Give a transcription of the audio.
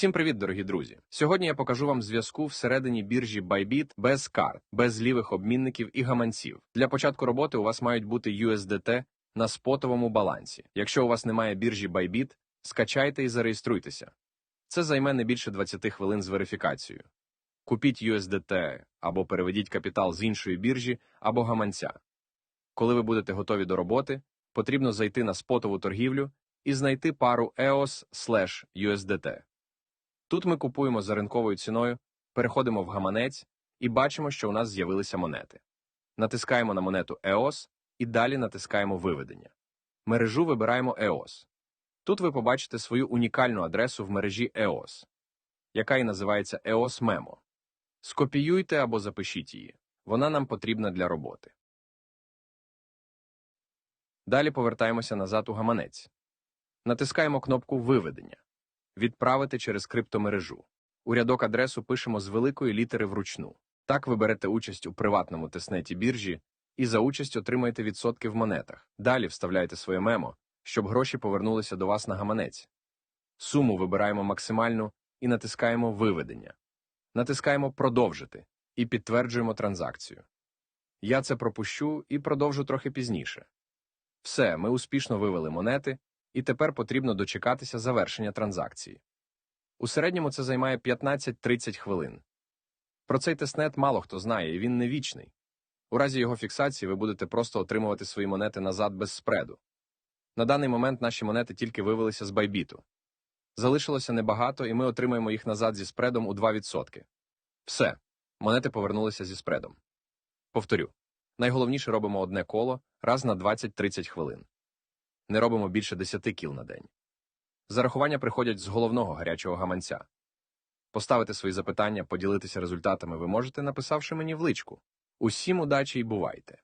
Всім привіт, дорогі друзі! Сьогодні я покажу вам зв'язку всередині біржі Bybit без карт, без лівих обмінників і гаманців. Для початку роботи у вас мають бути USDT на спотовому балансі. Якщо у вас немає біржі Bybit, скачайте і зареєструйтеся. Це займе не більше 20 хвилин з верифікацією. Купіть USDT або переведіть капітал з іншої біржі або гаманця. Коли ви будете готові до роботи, потрібно зайти на спотову торгівлю і знайти пару EOS USDT. Тут ми купуємо за ринковою ціною, переходимо в гаманець і бачимо, що у нас з'явилися монети. Натискаємо на монету EOS і далі натискаємо Виведення. Мережу вибираємо EOS. Тут ви побачите свою унікальну адресу в мережі EOS, яка і називається EOS Memo. Скопіюйте або запишіть її. Вона нам потрібна для роботи. Далі повертаємося назад у гаманець. Натискаємо кнопку Виведення. Відправити через криптомережу. У рядок адресу пишемо з великої літери вручну. Так ви берете участь у приватному тестнеті біржі і за участь отримаєте відсотки в монетах. Далі вставляєте своє мемо, щоб гроші повернулися до вас на гаманець. Суму вибираємо максимальну і натискаємо Виведення. Натискаємо Продовжити і підтверджуємо транзакцію. Я це пропущу і продовжу трохи пізніше. Все, ми успішно вивели монети, і тепер потрібно дочекатися завершення транзакції. У середньому це займає 15-30 хвилин. Про цей тестнет мало хто знає, і він не вічний. У разі його фіксації ви будете просто отримувати свої монети назад без спреду. На даний момент наші монети тільки вивелися з байбіту. Залишилося небагато, і ми отримаємо їх назад зі спредом у 2%. Все, монети повернулися зі спредом. Повторю, найголовніше робимо одне коло раз на 20-30 хвилин. Не робимо більше 10 кіл на день. Зарахування приходять з головного гарячого гаманця. Поставити свої запитання, поділитися результатами ви можете, написавши мені в личку. Усім удачі і бувайте!